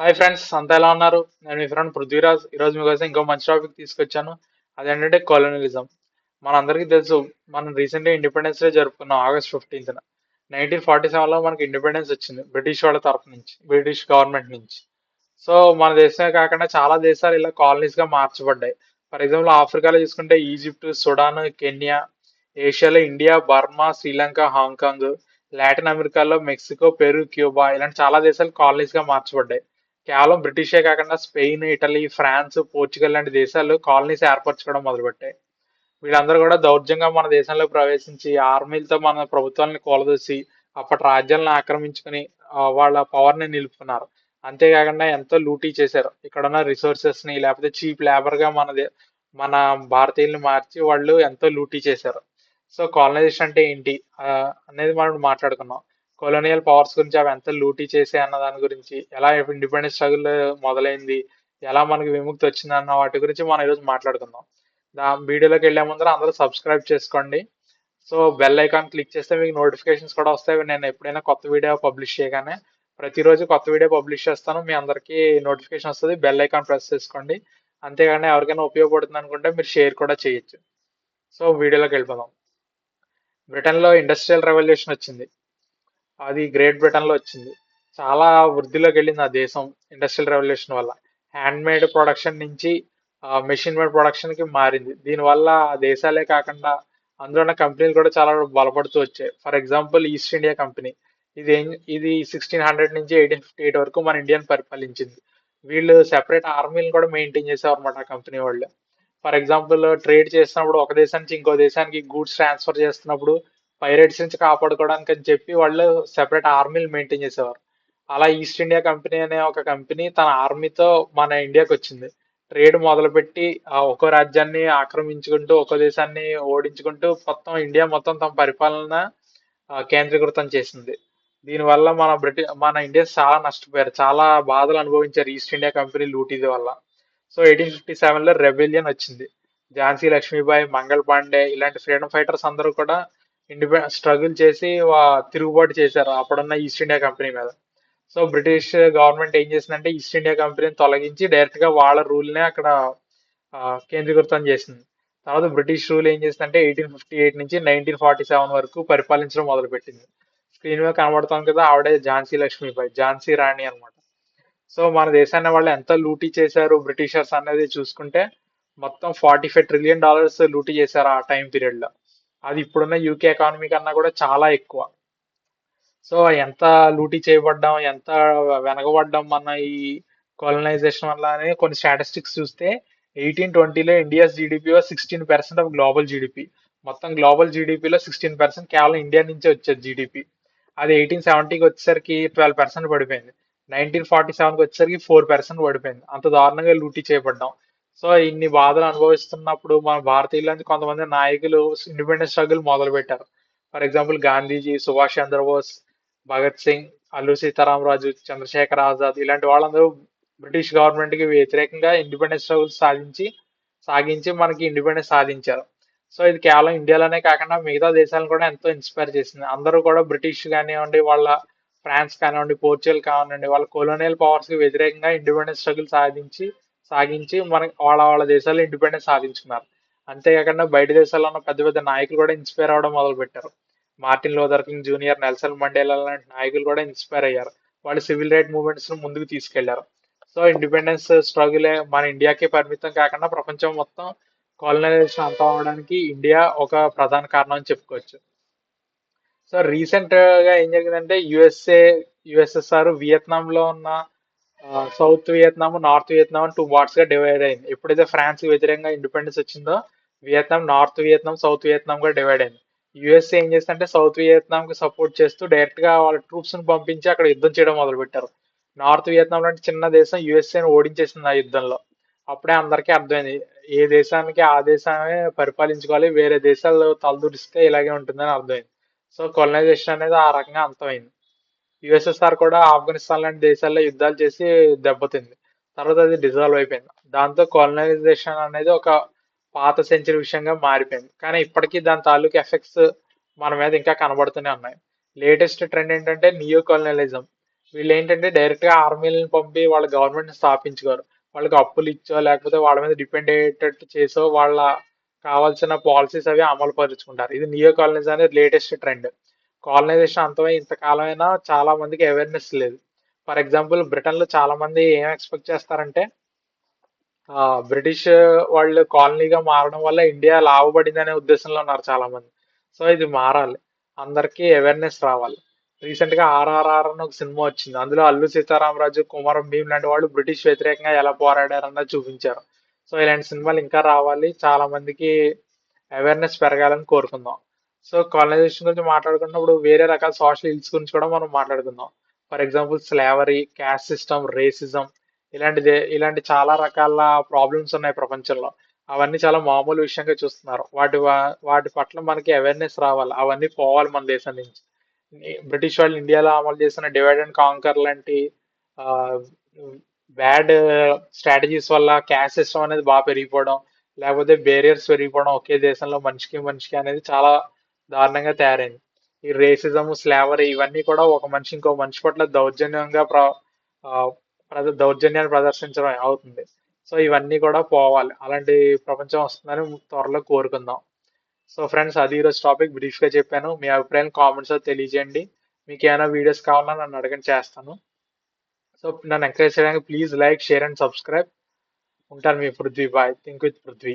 Hi friends అంతా ఎలా ఉన్నారు? నేను మీ ఫ్రెండ్ పృథ్వీరాజ్. ఈరోజు మీకోసం ఇంకో మంచి టాపిక్ తీసుకొచ్చాను. అదేంటంటే కొలోనియలిజం మనందరికీ తెలుసు మనం రీసెంట్గా ఇండిపెండెన్స్ డే జరుపుకున్నాం ఆగస్ట్ ఫిఫ్టీన్త్న నైన్టీన్ ఫార్టీ సెవెన్లో మనకి ఇండిపెండెన్స్ వచ్చింది బ్రిటిష్ వాళ్ళ తరపు నుంచి బ్రిటిష్ గవర్నమెంట్ నుంచి. సో మన దేశమే కాకుండా చాలా దేశాలు ఇలా కాలనీస్గా మార్చబడ్డాయి. ఫర్ ఎగ్జాంపుల్ ఆఫ్రికాలో చూసుకుంటే Egypt Sudan Kenya ఏషియాలో India Burma Sri Lanka Hong Kong Latin అమెరికాలో మెక్సికో పెరు క్యూబా ఇలాంటి చాలా దేశాలు కాలనీస్గా మార్చబడ్డాయి. కేవలం బ్రిటిషే కాకుండా స్పెయిన్ ఇటలీ ఫ్రాన్స్ పోర్చుగల్ లాంటి దేశాలు కాలనీస్ ఏర్పరచుకోవడం మొదలుపెట్టాయి. వీళ్ళందరూ కూడా దౌర్జంగా మన దేశంలో ప్రవేశించి ఆర్మీలతో మన ప్రభుత్వాలను కూలదోసి అప్పటి రాజ్యాలను ఆక్రమించుకుని వాళ్ళ పవర్ని నిలుపుకున్నారు. అంతేకాకుండా ఎంతో లూటీ చేశారు. ఇక్కడ ఉన్న లేకపోతే చీప్ లేబర్గా మన దే- మన భారతీయుల్ని మార్చి వాళ్ళు ఎంతో లూటీ చేశారు. సో కాలనైజేషన్ అంటే ఏంటి అనేది మనం మాట్లాడుకున్నాం. కొలోనియల్ పవర్స్ గురించి అవి ఎంత లూటీ చేసే అన్న దాని గురించి ఎలా ఇండిపెండెన్స్ స్ట్రగుల్ మొదలైంది ఎలా మనకి విముక్తి వచ్చింది అన్న వాటి గురించి మనం ఈరోజు మాట్లాడుకుందాం. దా వీడియోలోకి వెళ్ళే ముందర అందరూ సబ్స్క్రైబ్ చేసుకోండి. సో బెల్ ఐకాన్ క్లిక్ చేస్తే మీకు నోటిఫికేషన్స్ కూడా వస్తాయి. నేను ఎప్పుడైనా కొత్త వీడియో పబ్లిష్ చేయగానే ప్రతిరోజు కొత్త వీడియో పబ్లిష్ చేస్తాను. మీ అందరికీ నోటిఫికేషన్ వస్తుంది. బెల్ ఐకాన్ ప్రెస్ చేసుకోండి. అంతేగాని ఎవరికైనా ఉపయోగపడుతుంది అనుకుంటే మీరు షేర్ కూడా చేయొచ్చు. సో వీడియోలోకి వెళ్ళిపోదాం. బ్రిటన్లో ఇండస్ట్రియల్ రెవల్యూషన్ వచ్చింది. అది గ్రేట్ బ్రిటన్లో వచ్చింది. చాలా వృద్ధిలోకి వెళ్ళింది ఆ దేశం ఇండస్ట్రియల్ రెవల్యూషన్ వల్ల. హ్యాండ్ మేడ్ ప్రొడక్షన్ నుంచి మెషిన్ మేడ్ ప్రొడక్షన్కి మారింది. దీనివల్ల ఆ దేశాలే కాకుండా అందులో ఉన్న కంపెనీలు కూడా చాలా బలపడుతూ వచ్చాయి. For example East India company ఇది ఇది సిక్స్టీన్ హండ్రెడ్ నుంచి ఎయిటీన్ ఫిఫ్టీ ఎయిట్ వరకు మన ఇండియాని పరిపాలించింది. వీళ్ళు సెపరేట్ ఆర్మీని కూడా మెయింటైన్ చేసేవారు అనమాట ఆ కంపెనీ వాళ్ళు. ఫర్ ఎగ్జాంపుల్ ట్రేడ్ చేస్తున్నప్పుడు ఒక దేశానికి ఇంకో దేశానికి గూడ్స్ ట్రాన్స్ఫర్ చేస్తున్నప్పుడు పైరేట్స్ నుంచి కాపాడుకోవడానికి అని చెప్పి వాళ్ళు సెపరేట్ ఆర్మీలు మెయింటైన్ చేసేవారు. అలా ఈస్ట్ ఇండియా కంపెనీ అనే ఒక కంపెనీ తన ఆర్మీతో మన ఇండియాకి వచ్చింది. ట్రేడ్ మొదలుపెట్టి ఆ ఒక్కో రాజ్యాన్ని ఆక్రమించుకుంటూ ఒక్కో దేశాన్ని ఓడించుకుంటూ మొత్తం ఇండియా మొత్తం తమ పరిపాలన కేంద్రీకృతం చేసింది. దీనివల్ల మన బ్రిటి మన ఇండియన్స్ చాలా నష్టపోయారు. చాలా బాధలు అనుభవించారు ఈస్ట్ ఇండియా కంపెనీ లూటీది వల్ల. సో ఎయిటీన్ ఫిఫ్టీ సెవెన్లో రెబెలియన్ వచ్చింది. ఝాన్సీ లక్ష్మీబాయి మంగళ్ పాండే ఇలాంటి ఫ్రీడమ్ ఫైటర్స్ అందరూ కూడా ఇండిపెండెంట్ స్ట్రగుల్ చేసి తిరుగుబాటు చేశారు అప్పుడున్న ఈస్ట్ ఇండియా కంపెనీ మీద. సో బ్రిటిష్ గవర్నమెంట్ ఏం చేసిందంటే ఈస్ట్ ఇండియా కంపెనీని తొలగించి డైరెక్ట్గా వాళ్ళ రూల్నే అక్కడ కేంద్రీకృతం చేసింది. తర్వాత బ్రిటిష్ రూల్ ఏం చేసిందంటే ఎయిటీన్ ఫిఫ్టీ ఎయిట్ నుంచి నైన్టీన్ ఫార్టీ సెవెన్ వరకు పరిపాలించడం మొదలుపెట్టింది. స్క్రీన్ మీద కనబడతాం కదా ఆవిడే ఝాన్సీ లక్ష్మీబాయి ఝాన్సీ రాణి అనమాట సో మన దేశాన్ని వాళ్ళు ఎంత లూటీ చేశారు బ్రిటిషర్స్ అనేది చూసుకుంటే మొత్తం ఫార్టీ ఫైవ్ ట్రిలియన్ డాలర్స్ లూటీ చేశారు ఆ టైం పీరియడ్లో. అది ఇప్పుడున్న యూకే ఎకానమీ కన్నా కూడా చాలా ఎక్కువ. సో ఎంత లూటీ చేయబడ్డాం ఎంత వెనకబడ్డాం మన ఈ కొలనైజేషన్ వల్ల అనే కొన్ని స్టాటిస్టిక్స్ చూస్తే ఎయిటీన్ ట్వంటీలో India's GDP sixteen percent of global GDP మొత్తం గ్లోబల్ జీడిపిలో సిక్స్టీన్ పర్సెంట్ కేవలం ఇండియా నుంచే వచ్చేది జీడిపి అది ఎయిటీన్ సెవెంటీకి వచ్చేసరికి ట్వెల్వ్ పర్సెంట్ పడిపోయింది. నైన్టీన్ ఫార్టీ సెవెన్కి వచ్చేసరికి ఫోర్ పర్సెంట్ పడిపోయింది. అంత దారుణంగా లూటీ చేయబడ్డాం. సో ఇన్ని బాధలు అనుభవిస్తున్నప్పుడు మన భారతీయులని కొంతమంది నాయకులు ఇండిపెండెన్స్ స్ట్రగుల్ మొదలు పెట్టారు ఫర్ ఎగ్జాంపుల్ గాంధీజీ సుభాష్ చంద్రబోస్ భగత్ సింగ్ అల్లు సీతారామరాజు చంద్రశేఖర్ ఆజాద్ ఇలాంటి వాళ్ళందరూ బ్రిటిష్ గవర్నమెంట్కి వ్యతిరేకంగా ఇండిపెండెన్స్ స్ట్రగుల్ సాధించి సాగించి మనకి ఇండిపెండెన్స్ సాధించారు. సో ఇది కేవలం ఇండియాలోనే కాకుండా మిగతా దేశాలను కూడా ఎంతో ఇన్స్పైర్ చేసింది. అందరూ కూడా బ్రిటిష్ కానివ్వండి వాళ్ళ ఫ్రాన్స్ కానివ్వండి పోర్చుగల్ కానివ్వండి వాళ్ళ కొలోనియల్ పవర్స్కి వ్యతిరేకంగా ఇండిపెండెన్స్ స్ట్రగుల్ సాధించి సాగించి మన వాళ్ళ వాళ్ళ దేశాల్లో ఇండిపెండెన్స్ సాధించుకున్నారు. అంతేకాకుండా బయట దేశాల్లో ఉన్న పెద్ద పెద్ద నాయకులు కూడా ఇన్స్పైర్ అవ్వడం మొదలు పెట్టారు Martin Luther King Junior Nelson Mandela లాంటి నాయకులు కూడా ఇన్స్పైర్ అయ్యారు. వాళ్ళు సివిల్ రైట్ మూవ్మెంట్స్ ముందుకు తీసుకెళ్ళారు. సో ఇండిపెండెన్స్ స్ట్రగుల్ మన ఇండియాకే పరిమితం కాకుండా ప్రపంచం మొత్తం కాలనైజేషన్ అంతం అవడానికి ఇండియా ఒక ప్రధాన కారణం అని చెప్పుకోవచ్చు. సో రీసెంట్గా ఏం జరిగిందంటే యుఎస్ఏ యుఎస్ఎస్ఆర్ వియత్నాంలో ఉన్న south Vietnam north Vietnam two పార్ట్స్గా డివైడ్ అయింది. ఎప్పుడైతే ఫ్రాన్స్ వ్యతిరేకంగా ఇండిపెండెన్స్ వచ్చిందో Vietnam north Vietnam south Vietnam కూడా డివైడ్ అయింది. యుఎస్ఏ ఏం చేస్తుందంటే సౌత్ వియత్నాం కి సపోర్ట్ చేస్తూ డైరెక్ట్గా వాళ్ళ ట్రూప్స్ని పంపించి అక్కడ యుద్ధం చేయడం మొదలు పెట్టారు నార్త్ వియత్నాం లాంటి చిన్న దేశం యుఎస్ఏని ఓడించేసింది ఆ యుద్ధంలో. అప్పుడే అందరికీ అర్థమైంది ఏ దేశానికి ఆ దేశాన్ని పరిపాలించుకోవాలి వేరే దేశాలు తలదూరిస్తే ఇలాగే ఉంటుందని అర్థమైంది. సో కొలనైజేషన్ అనేది ఆ రకంగా అంతమైంది. యుఎస్ఎస్ఆర్ కూడా ఆఫ్ఘనిస్తాన్ లాంటి దేశాల్లో యుద్ధాలు చేసి దెబ్బతింది. తర్వాత అది డిజాల్వ్ అయిపోయింది. దాంతో కాలనైజేషన్ అనేది ఒక పాత సెంచరీ విషయంగా మారిపోయింది. కానీ ఇప్పటికీ దాని తాలూకు ఎఫెక్ట్స్ మన మీద ఇంకా కనబడుతూనే ఉన్నాయి. లేటెస్ట్ ట్రెండ్ ఏంటంటే నియో కాలనలిజం వీళ్ళు ఏంటంటే డైరెక్ట్గా ఆర్మీలను పంపి వాళ్ళ గవర్నమెంట్ స్థాపించుకోరు. వాళ్ళకి అప్పులు ఇచ్చో లేకపోతే వాళ్ళ మీద డిపెండ్ అయ్యేటట్టు చేసో వాళ్ళ కావాల్సిన పాలసీస్ అవి అమలు పరుచుకుంటారు. ఇది నియో కాలనైజ్ అనేది లేటెస్ట్ ట్రెండ్ కాలనైజేషన్ అంతమై ఇంతకాలమైనా చాలా మందికి అవేర్నెస్ లేదు. ఫర్ ఎగ్జాంపుల్ బ్రిటన్లో చాలా మంది ఏం ఎక్స్పెక్ట్ చేస్తారంటే బ్రిటిష్ వాళ్ళు కాలనీగా మారడం వల్ల ఇండియా లాభపడింది అనే ఉద్దేశంలో ఉన్నారు చాలా మంది. సో ఇది మారాలి. అందరికీ అవేర్నెస్ రావాలి. రీసెంట్గా ఆర్ఆర్ఆర్ అని ఒక సినిమా వచ్చింది. అందులో అల్లు సీతారామరాజు కుమారం భీమ్ లాంటి వాళ్ళు బ్రిటిష్ వ్యతిరేకంగా ఎలా పోరాడారన్నది చూపించారు. సో ఇలాంటి సినిమాలు ఇంకా రావాలి. చాలా మందికి అవేర్నెస్ పెరగాలని కోరుకుందాం. సో కాలనైజేషన్ గురించి మాట్లాడుకున్నప్పుడు వేరే రకాల సోషల్ ఇల్స్ గురించి కూడా మనం మాట్లాడుకుందాం. For example slavery caste system racism ఇలాంటిది ఇలాంటి చాలా రకాల ప్రాబ్లమ్స్ ఉన్నాయి ప్రపంచంలో. అవన్నీ చాలా మామూలు విషయంగా చూస్తున్నారు. వాటి వా- వాటి పట్ల మనకి అవేర్నెస్ రావాలి. అవన్నీ పోవాలి మన దేశం నుంచి. బ్రిటిష్ వాళ్ళు ఇండియాలో అమలు చేసిన డివైడ్ అండ్ కాంకర్ లాంటి బ్యాడ్ స్ట్రాటజీస్ వల్ల క్యాస్ట్ సిస్టమ్ అనేది బాగా పెరిగిపోవడం లేకపోతే బేరియర్స్ పెరిగిపోవడం ఒకే దేశంలో మనిషికి మనిషికి అనేది చాలా దారుణంగా తయారైంది. ఈ రేసిజం స్లావరీ ఇవన్నీ కూడా ఒక మనిషి ఇంకో మనిషి పట్ల దౌర్జన్యంగా ప్ర దౌర్జన్యాన్ని ప్రదర్శించడం అవుతుంది. సో ఇవన్నీ కూడా పోవాలి. అలాంటి ప్రపంచం వస్తుందని త్వరలో కోరుకుందాం. సో ఫ్రెండ్స్ అది ఈరోజు టాపిక్ బ్రీఫ్గా చెప్పాను. మీ అభిప్రాయం కామెంట్స్లో తెలియజేయండి. మీకు ఏమైనా వీడియోస్ కావాలన్నా నన్ను అడగని చేస్తాను. సో నన్ను ఎంకరేజ్ చేయడానికి please like share and subscribe ఉంటాను మీ Prithvi. Bye think with Prithvi.